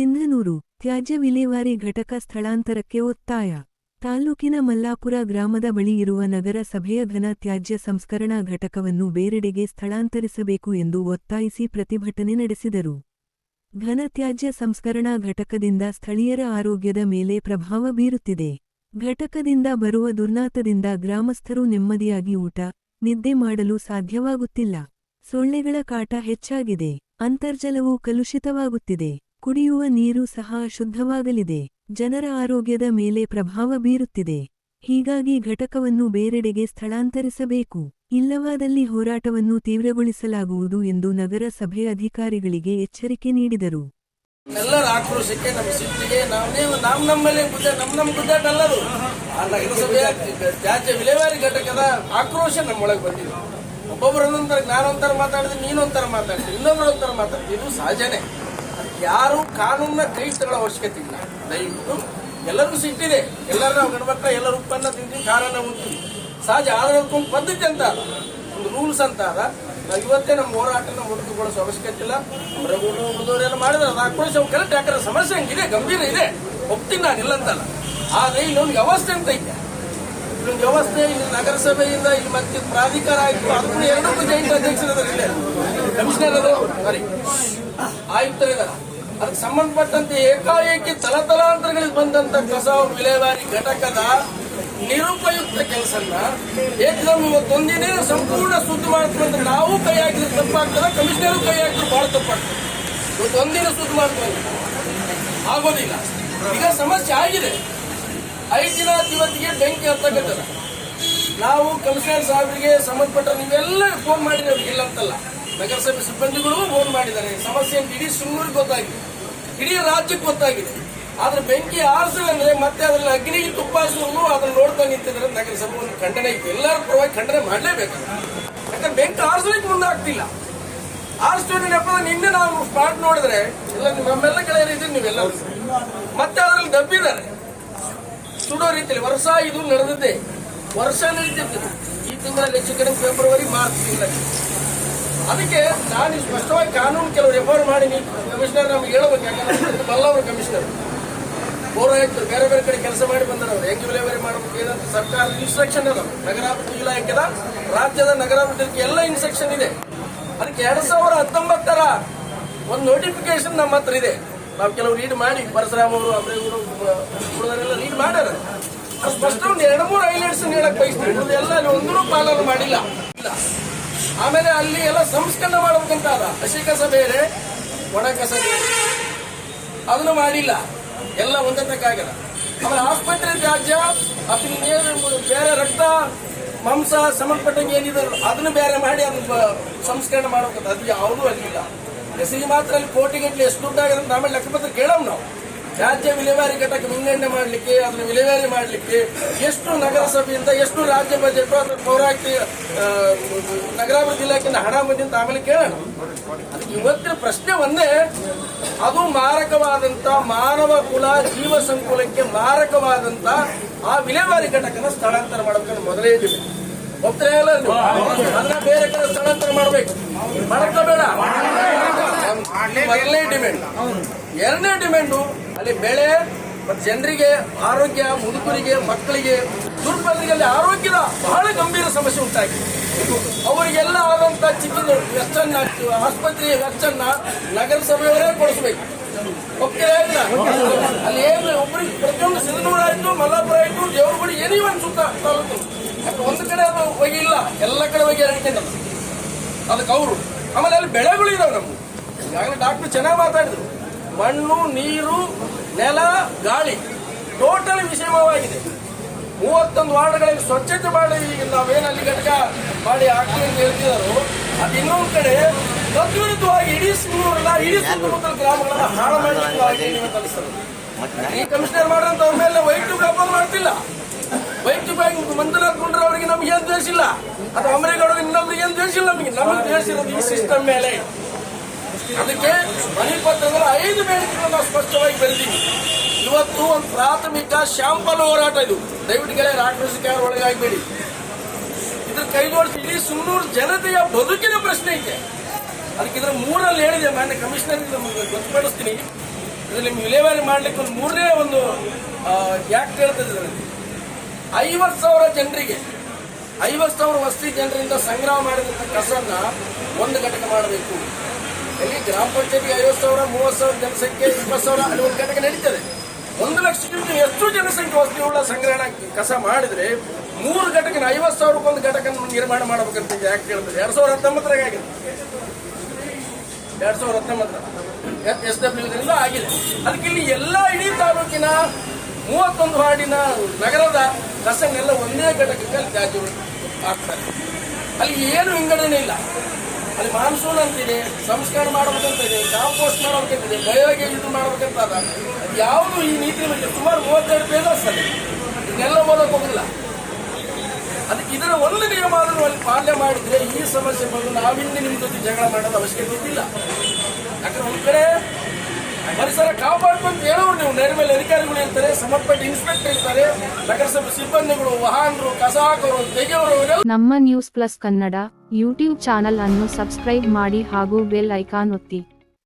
ಸಿಂಧನೂರು, ತ್ಯಾಜ್ಯ ವಿಲೇವಾರಿ ಘಟಕ ಸ್ಥಳಾಂತರಕ್ಕೆ ಒತ್ತಾಯ. ತಾಲೂಕಿನ ಮಲ್ಲಾಪುರ ಗ್ರಾಮದ ಬಳಿ ಇರುವ ನಗರ ಸಭೆಯ ಘನ ತ್ಯಾಜ್ಯ ಸಂಸ್ಕರಣಾ ಘಟಕವನ್ನು ಬೇರೆಡೆಗೆ ಸ್ಥಳಾಂತರಿಸಬೇಕು ಎಂದು ಒತ್ತಾಯಿಸಿ ಪ್ರತಿಭಟನೆ ನಡೆಸಿದರು. ಘನ ತ್ಯಾಜ್ಯ ಸಂಸ್ಕರಣಾ ಘಟಕದಿಂದ ಸ್ಥಳೀಯರ ಆರೋಗ್ಯದ ಮೇಲೆ ಪ್ರಭಾವ ಬೀರುತ್ತಿದೆ. ಘಟಕದಿಂದ ಬರುವ ದುರ್ನಾತದಿಂದ ಗ್ರಾಮಸ್ಥರು ನೆಮ್ಮದಿಯಾಗಿ ಊಟ, ನಿದ್ದೆ ಮಾಡಲು ಸಾಧ್ಯವಾಗುತ್ತಿಲ್ಲ. ಸೊಳ್ಳೆಗಳ ಕಾಟ ಹೆಚ್ಚಾಗಿದೆ. ಅಂತರ್ಜಲವು ಕಲುಷಿತವಾಗುತ್ತಿದೆ. ಕುಡಿಯುವ ನೀರು ಸಹ ಶುದ್ಧವಾಗಲಿದೆ. ಜನರ ಆರೋಗ್ಯದ ಮೇಲೆ ಪ್ರಭಾವ ಬೀರುತ್ತಿದೆ. ಹೀಗಾಗಿ ಘಟಕವನ್ನು ಬೇರೆಡೆಗೆ ಸ್ಥಳಾಂತರಿಸಬೇಕು. ಇಲ್ಲವಾದಲ್ಲಿ ಹೋರಾಟವನ್ನು ತೀವ್ರಗೊಳಿಸಲಾಗುವುದು ಎಂದು ನಗರಸಭೆ ಅಧಿಕಾರಿಗಳಿಗೆ ಎಚ್ಚರಿಕೆ ನೀಡಿದರು. ಎಲ್ಲರ ಆಕ್ರೋಶಕ್ಕೆ ನಮ್ಮ ಸಿಟ್ಟಿಗೆ ನಾವೇ ನಮ್ಮಲ್ಲಿ ಗುದ್ದೆ ನಮ್ ನಮ್ ಗುದ್ದಾಟ ಅಲ್ಲದು ಆ ತ್ಯಾಜ್ಯ ವಿಲೇವಾರಿ ಘಟಕದ ಆಕ್ರೋಶ ನಮ್ಮೊಳಗೆ ಒಬ್ಬೊಬ್ಬರು ಮಾತಾಡಿದ್ರೆ ನೀನೊಂಥರ ಮಾತಾಡ್ತೀನಿ ಇನ್ನೊಬ್ಬರೊಂಥರ ಮಾತಾಡ್ತೀನಿ ಇದು ಸಹಜನೇ. ಯಾರು ಕಾನೂನ್ನ ಕೈ ತಗೊಳ್ಳೋ ಅವಶ್ಯಕತೆ ಇಲ್ಲ. ದಯವಿಟ್ಟು ಎಲ್ಲರಿಗೂ ಸಿಟ್ಟಿದೆ. ಎಲ್ಲರೂ ನಾವು ಎಲ್ಲರ ಉತ್ಪನ್ನ ತಿಂತೀವಿ ಕಾರಣ ಉಂಟು. ಸಹಜ ಆದ್ರೆ ಅದಕ್ಕೊಂದು ಪದ್ಧತಿ ಅಂತ ಒಂದು ರೂಲ್ಸ್ ಅಂತ ಅದ. ಇವತ್ತೇ ನಮ್ಮ ಹೋರಾಟನ ಮುಡುಕುಗೊಳಿಸೋ ಅವಶ್ಯಕತೆ ಇಲ್ಲ. ಉಳಿದವರೆಲ್ಲ ಮಾಡಿದ್ರೆ ಅದು ಆಕ್ರೋಶ ಕರೆಕ್ಟ್ ಯಾಕಂದ್ರೆ ಸಮಸ್ಯೆ ಹಂಗಿದೆ, ಗಂಭೀರ ಇದೆ. ಒಪ್ತೀನಿ ನಾನು, ಇಲ್ಲ ಅಂತಲ್ಲ. ಆದ್ರೆ ಇಲ್ಲೊಂದು ವ್ಯವಸ್ಥೆ ಅಂತ ಇದೆ ಇಲ್ಲೊಂದು ವ್ಯವಸ್ಥೆ ಇಲ್ಲಿ ನಗರಸಭೆಯಿಂದ ಇಲ್ಲಿ ಮತ್ತೆ ಪ್ರಾಧಿಕಾರ ಆಯ್ತು. ಅದಕ್ಕೂ ಎರಡಕ್ಕೂ ಜೈಂಟ್ ಅಧ್ಯಕ್ಷರಿದ್ದಾರೆ ಕಮಿಷನರ್ ಅದು ಸಾರಿ. ಅದಕ್ಕೆ ಸಂಬಂಧಪಟ್ಟಂತೆ ಏಕಾಏಕಿ ತಲತಲಾಂತರಗಳಿಗೆ ಬಂದಂತ ಕಸ ವಿಲೇವಾರಿ ಘಟಕದ ನಿರುಪಯುಕ್ತ ಕೆಲಸನ್ನ ಏಕದಮ್ ಸಂಪೂರ್ಣ ಶುದ್ಧ ಮಾಡ್ತೀವಿ ನಾವು ಕೈ ಹಾಕಿದ್ರೆ ತಪ್ಪಾಗ್ತದೆ, ಕಮಿಷನರು ಕೈ ಹಾಕಿದ್ರು ಬಹಳ ತಪ್ಪಾಗ್ತದೆ. ಇವತ್ತೊಂದಿನ ಶುದ್ಧ ಮಾಡ್ತೀವಿ ಆಗೋದಿಲ್ಲ. ಈಗ ಸಮಸ್ಯೆ ಆಗಿದೆ. ಐದು ದಿನ ಇವತ್ತಿಗೆ ಬೆಂಕಿ ಹತ್ತಕತ್ತದ. ನಾವು ಕಮಿಷನರ್ ಸಾಹೇಬರಿಗೆ ಸಂಬಂಧಪಟ್ಟ ನೀವೆಲ್ಲ ಫೋನ್ ಮಾಡಿದ್ರೆ, ಅವ್ರಿಗೆ ಇಲ್ಲ ಅಂತಲ್ಲ. ನಗರಸಭೆ ಸಿಬ್ಬಂದಿಗಳು ಫೋನ್ ಮಾಡಿದ್ದಾರೆ. ಸಮಸ್ಯೆ ಇಡೀ ಸುಮ್ಮನೆ ಗೊತ್ತಾಗಿದೆ. ಇಡೀ ರಾಜ್ಯಕ್ಕೆ ಗೊತ್ತಾಗಿದೆ. ಆದ್ರೆ ಬೆಂಕಿ ಆರಿಸಿದ್ರೆ ಮತ್ತೆ ಅದ್ರಲ್ಲಿ ಅಗ್ನಿಗೆ ತುಪ್ಪ ಸುರಿದು ಅದನ್ನ ನೋಡ್ತಾ ನಿಂತಿದ್ರೆ ನಗರಸಭೆ ಒಂದು ಖಂಡನೆ ಇತ್ತು. ಎಲ್ಲರ ಪರವಾಗಿ ಖಂಡನೆ ಮಾಡಲೇಬೇಕು ಯಾಕಂದ್ರೆ ಬೆಂಕಿ ಆರಿಸ್ಲಿಕ್ಕೆ ಮುಂದಾಗ್ತಿಲ್ಲ. ಆರಿಸ್ತೀವಿ ನೆಪದ ನಿನ್ನೆ ನಾವು ಸ್ಪಾಟ್ ನೋಡಿದ್ರೆ ಎಲ್ಲ ನಮ್ಮೆಲ್ಲ ಗೆಳೆಯರು ಇದ್ದೀವಿ ನೀವೆಲ್ಲ. ಮತ್ತೆ ಅದ್ರಲ್ಲಿ ದಬ್ಬಿದ್ದಾರೆ. ಸುಡೋ ರೀತಿಯಲ್ಲಿ ವರ್ಷ ಇದು ನಡೆದಿದೆ. ವರ್ಷ ನಡೀತಿತ್ತು ಈ ತಿಂಗಳ ಹೆಚ್ಚು ಫೆಬ್ರವರಿ, ಮಾರ್ಚ್ ತಿಂಗಳಲ್ಲಿ. ಅದಕ್ಕೆ ನಾನು ಸ್ಪಷ್ಟವಾಗಿ ಕಾನೂನು ಕೆಲವು ರೆಫರ್ ಮಾಡಿ ಕಮಿಷನರ್ ನಮ್ಗೆ ಹೇಳ್ಬೇಕು ಪೌರಾಯುಕ್ತರು ಬೇರೆ ಬೇರೆ ಕಡೆ ಕೆಲಸ ಮಾಡಿ ಬಂದರು ಅವರು. ಹೆಂಗೆ ವಿಲೇವಾರಿ ಮಾಡಬೇಕು, ಏನಂತ ಸರ್ಕಾರದ ಇನ್ಸ್ಟ್ರಕ್ಷನ್ ಅದ. ನಗರಾಭಿವೃದ್ಧಿ ಇಲಾಖೆದ, ರಾಜ್ಯದ ನಗರಾಭಿವೃದ್ಧಿ ಎಲ್ಲ ಇನ್ಸ್ಟ್ರಕ್ಷನ್ ಇದೆ. ಅದಕ್ಕೆ ಎರಡ್ ಸಾವಿರ ಹತ್ತೊಂಬತ್ತರ ಒಂದು ನೋಟಿಫಿಕೇಶನ್ ನಮ್ಮ ಹತ್ರ ಇದೆ. ನಾವು ಕೆಲವು ರೀಡ್ ಮಾಡಿ, ಪರಶುರಾಮ್ ಅವರು ಉಳಿದವರೆಲ್ಲ ರೀಡ್ ಮಾಡ್ಯಾರ. ಅದು ಒಂದು ಎರಡು ಮೂರು ಹೈಲೈಟ್ಸ್ ಹೇಳಕ್ ಬಯಸ್ತೀವಿ ಉಳಿದೆಲ್ಲ ಅಲ್ಲಿ ಒಂದೂ ಪಾಲನೆ ಮಾಡಿಲ್ಲ. ಇಲ್ಲ ಆಮೇಲೆ ಅಲ್ಲಿ ಎಲ್ಲ ಸಂಸ್ಕರಣ ಮಾಡ್ಬೇಕಂತ ಅದ ಹಸಿ ಕಸ ಬೇರೆ ಒಣ ಕಸ ಬೇರೆ ಅದನ್ನು ಮಾಡಿಲ್ಲ. ಎಲ್ಲ ಒಂದಕ್ಕಾಗಲ್ಲ ಆಮೇಲೆ ಆಸ್ಪತ್ರೆ ತ್ಯಾಜ್ಯ ಅದನ್ನ ಬೇರೆ ರಕ್ತ, ಮಾಂಸ ಸಂಬಂಧಪಟ್ಟಂಗೆ ಏನಿದೆ, ಅದನ್ನು ಬೇರೆ ಮಾಡಿ ಅದನ್ನ ಸಂಸ್ಕರಣೆ ಮಾಡಬೇಕು ಅದು ಯಾವುದೂ ಅಲ್ಲಿಲ್ಲ. ಹೆಸರಿಗೆ ಮಾತ್ರ ಅಲ್ಲಿ ಕೋಟಿಗಟ್ಟಲೆ ಎಷ್ಟು ದುಡ್ಡಾಗಿದೆ ಅಂತ ಆಮೇಲೆ ಲೆಕ್ಕಪತ್ರ ಕೇಳೋಣ ನಾವು. ರಾಜ್ಯ ವಿಲೇವಾರಿ ಘಟಕ ವಿಂಗಡಣೆ ಮಾಡಲಿಕ್ಕೆ ಅದನ್ನು ವಿಲೇವಾರಿ ಮಾಡಲಿಕ್ಕೆ ಎಷ್ಟು ನಗರಸಭೆಯಿಂದ ಎಷ್ಟು ರಾಜ್ಯ ಬಜೆಟ್ ಅಥವಾ ಪೌರಾಯುಕ್ತ ನಗರಾಭಿವೃದ್ಧಿ ಇಲಾಖೆಯಿಂದ ಹಣ ಬಂದಿದೆ ಆಮೇಲೆ ಕೇಳೋಣ. ಇವತ್ತಿನ ಪ್ರಶ್ನೆ ಒಂದೇ ಅದು ಮಾರಕವಾದಂತ ಮಾನವ ಕುಲ ಜೀವ ಸಂಕುಲಕ್ಕೆ ಮಾರಕವಾದಂತ ಆ ವಿಲೇವಾರಿ ಘಟಕನ ಸ್ಥಳಾಂತರ ಮಾಡಬೇಕು ಮೊದಲೇ ಇದೆ ಒಪ್ತಾರೆ ಅದನ್ನ ಬೇರೆ ಕಡೆ ಸ್ಥಳಾಂತರ ಮಾಡಬೇಕು. ಮಾಡಕ್ಕ ಬೇಡ ಮೊದಲನೇ ಡಿಮ್ಯಾಂಡ್ ಎರಡನೇ ಡಿಮ್ಯಾಂಡು ಅಲ್ಲಿ ಬೆಳೆ ಮತ್ತು ಜನರಿಗೆ ಆರೋಗ್ಯ, ಮುದುಕರಿಗೆ, ಮಕ್ಕಳಿಗೆ ದುರ್ಬಲರಿಗೆ ಆರೋಗ್ಯದ ಬಹಳ ಗಂಭೀರ ಸಮಸ್ಯೆ ಉಂಟಾಗಿದೆ. ಅವರಿಗೆಲ್ಲ ಆದಂತ ಚಿಕಿತ್ಸೆ ವೆಚ್ಚನ್ನ, ಆಸ್ಪತ್ರೆಯ ವೆಚ್ಚನ್ನ ನಗರಸಭೆಯವರೇ ಕೊಡಿಸ್ಬೇಕು. ಒಪ್ಪಿಗೆ ಅಲ್ಲಿ ಏನು ಒಬ್ಬರಿಗೆ ಪ್ರತಿಯೊಂದು ಸಿಂಧನೂರು ಆಯ್ತು, ಮಲ್ಲಾಪುರ ಆಯ್ತು ದೇವರುಗಳು ಏನೇ ಒಂದು ಸುತ್ತ ತಾಲೂಕು. ಒಂದು ಕಡೆ ಅದು ಹೋಗಿ ಇಲ್ಲ. ಎಲ್ಲ ಕಡೆ ಹೋಗಿ ಅದಕ್ಕೆ ಅವರು. ಆಮೇಲೆ ಅಲ್ಲಿ ಬೆಳೆಗಳು ಇದಾವೆ ನಮ್ಗೆ. ಈಗಾಗಲೇ ಡಾಕ್ಟರ್ ಚೆನ್ನಾಗಿ ಮಾತಾಡಿದ್ರು. ಮಣ್ಣು, ನೀರು, ನೆಲ, ಗಾಳಿ. ಟೋಟಲ್ ವಿಷಯವಾಗಿದೆ. ಮೂವತ್ತೊಂದು ವಾರ್ಡ್ಗಳಿಗೆ ಸ್ವಚ್ಛತೆ ಮಾಡಿ ಈಗ ನಾವೇನು ಅಲ್ಲಿ ಘಟಕ ಮಾಡಿ ಹಾಕ್ತೀವಿ ಅಂತ ಹೇಳ್ತಿದಾರೋ, ಅದು ಇನ್ನೊಂದು ಕಡೆ ತದ್ವಿರುದ್ಧವಾಗಿ ಇಡೀ ಸಿಂಗೂರನ್ನ ಇಡೀ ಸುತ್ತಮುತ್ತಲ ಗ್ರಾಮಗಳನ್ನ ಹಾಳು ಮಾಡಿ ಈ ಕಮಿಷನರ್ ಮಾಡೋಂಥ ಅವ್ರ ಮೇಲೆ ವೈಯಕ್ತಿಕ ಆರೋಪ ಮಾಡ್ತಿಲ್ಲ. ವೈಯಕ್ತಿಕವಾಗಿ ಮಂಜುನಾಥ್ ಗುಂಡ್ರ ಅವರಿಗೆ ನಮ್ಗೆ ಏನ್ ದ್ವೇಷ ಇಲ್ಲ. ಅದು ಅಮರೇಗೌಡರಿಗೆ ಇನ್ನೊಬ್ರಿಗೆ ಏನ್ ದ್ವೇಷ ಇಲ್ಲ ನಮಗೆ. ನಮಗೆ ದ್ವೇಷ ಇರೋದು ಈ ಸಿಸ್ಟಮ್ ಮೇಲೆ. ಅದಕ್ಕೆ ಮನಿ ಪತ್ರದಲ್ಲಿ ಐದು ಬೇಡಿಕೆಗಳನ್ನು ನಾವು ಸ್ಪಷ್ಟವಾಗಿ ಬರೆದೀವಿ ಇವತ್ತು ಒಂದು ಪ್ರಾಥಮಿಕ ಶಾಂಪಲ್ ಹೋರಾಟ ಇದು. ದಯವಿಟ್ಟು ಗೆಳೆಯರು ಯಾರು ಒಳಗಾಗಬೇಡಿ ಇದ್ರ ಕೈ ಜೋಡಿಸಿ ಇಡೀ ಜನತೆಯ ಬದುಕಿನ ಪ್ರಶ್ನೆ ಇದೆ. ಅದಕ್ಕೆ ಇದ್ರ ಮೂರಲ್ಲಿ ಹೇಳಿದೆ, ಮಾನ್ಯ ಕಮಿಷನರ್ ನಮಗೆ ಗೊತ್ತುಪಡಿಸ್ತೀನಿ. ಇದು ನಿಮ್ಗೆ ವಿಲೇವಾರಿ ಮಾಡ್ಲಿಕ್ಕೆ ಒಂದು ಮೂರನೇ ಒಂದು ಯಾಕೆ ಹೇಳ್ತಿದ್ರೆ ಐವತ್ತು ಸಾವಿರ ಜನರಿಗೆ, ಐವತ್ತು ಸಾವಿರ ವಸ್ತಿ ಜನರಿಂದ ಸಂಗ್ರಹ ಮಾಡಿದಂಥ ಕಸನ್ನ ಒಂದು ಘಟಕ ಮಾಡಬೇಕು. ಇಲ್ಲಿ ಗ್ರಾಮ ಪಂಚಾಯತಿ ಐವತ್ತು ಸಾವಿರ, ಮೂವತ್ತು ಸಾವಿರ ಜನಸಂಖ್ಯೆ, ಇಪ್ಪತ್ತು ಸಾವಿರ ಅಲ್ಲಿ ಒಂದು ಘಟಕ ನಡೀತದೆ. ಒಂದು ಲಕ್ಷಕ್ಕಿಂತ ಎಷ್ಟು ಜನಸಂಖ್ಯೆ ವಸ್ತುಗಳ ಸಂಗ್ರಹಣ ಕಸ ಮಾಡಿದ್ರೆ ಮೂರು ಘಟಕನ, ಐವತ್ತು ಸಾವಿರಕ್ಕೆ ಒಂದು ಘಟಕ ನಿರ್ಮಾಣ ಮಾಡಬೇಕಂತ ಯಾಕೆ ಕೇಳ್ತದೆ ಎರಡು ಸಾವಿರ ಹತ್ತೊಂಬತ್ತರಾಗ ಆಗಿದೆ. ಎರಡ್ ಸಾವಿರದ ಹತ್ತೊಂಬತ್ತರ ಎಸ್ ಡಬ್ಲ್ಯೂ ಇದರಿಂದ ಆಗಿದೆ. ಅದಕ್ಕೆ ಇಲ್ಲಿ ಎಲ್ಲ ಇಡೀ ತಾಲೂಕಿನ ಮೂವತ್ತೊಂದು ವಾರ್ಡಿನ ನಗರದ ಕಸನ್ನೆಲ್ಲ ಒಂದೇ ಘಟಕಕ್ಕೆ ಅಲ್ಲಿ ತ್ಯಾಜ್ಯ ಹಾಕ್ತಾರೆ ಅಲ್ಲಿ ಏನು ವಿಂಗಡಣೆ ಇಲ್ಲ. ಅಲ್ಲಿ ಮಾನ್ಸೂನ್ ಅಂತಿದೆ ಸಂಸ್ಕರಣೆ ಪೋಸ್ಟ್ ಕಾಂಪೋಸ್ಟ್ ಮಾಡಬೇಕಂತಿದೆ ಬಯೋಗೆ ಇದು ಮಾಡಬೇಕಂತ ಅದ ಯಾವುದು ಈ ನೀತಿ ಬಗ್ಗೆ ಸುಮಾರು ಮೂವತ್ತೆರಡು ಪೇಜ್ ಅಲ್ಲಿ. ಇದನ್ನೆಲ್ಲ ಓದೋಕೆ ಹೋಗಿಲ್ಲ ಅದಕ್ಕೆ ಇದರ ಒಂದು ನಿಯಮ ಆದರೂ ಅಲ್ಲಿ ಪಾಲನೆ ಮಾಡಿದ್ರೆ ಈ ಸಮಸ್ಯೆ ಬಂದು ನಾವಿಂದ ನಿಮ್ಮ ಜೊತೆ ಜಗಳ ಮಾಡೋದು ಅವಶ್ಯಕತೆ ಇಲ್ಲ ಯಾಕಂದ್ರೆ ಒಂದ್ ಕಡೆ ಪರಿಸರ ಕಾಪಾಡ್ಕೊಂತ ಹೇಳೋರು ನೀವು. ನೈರ್ಮಲ್ಯ ಅಧಿಕಾರಿಗಳು ಇರ್ತಾರೆ ಸಂಬಂಧಪಟ್ಟ ಇನ್ಸ್ಪೆಕ್ಟರ್ ಇರ್ತಾರೆ ನಗರಸಭೆ ಸಿಬ್ಬಂದಿಗಳು ವಾಹನರು ಕಸ ಹಾಕೋರು ತೆಗೆಯೋರು ನಮ್ಮ news plus Kannada YouTube channel ಅನ್ನು ಸಬ್ಸ್ಕ್ರೈಬ್ ಮಾಡಿ ಹಾಗೂ ಬೆಲ್ ಐಕಾನ್ ಒತ್ತಿ.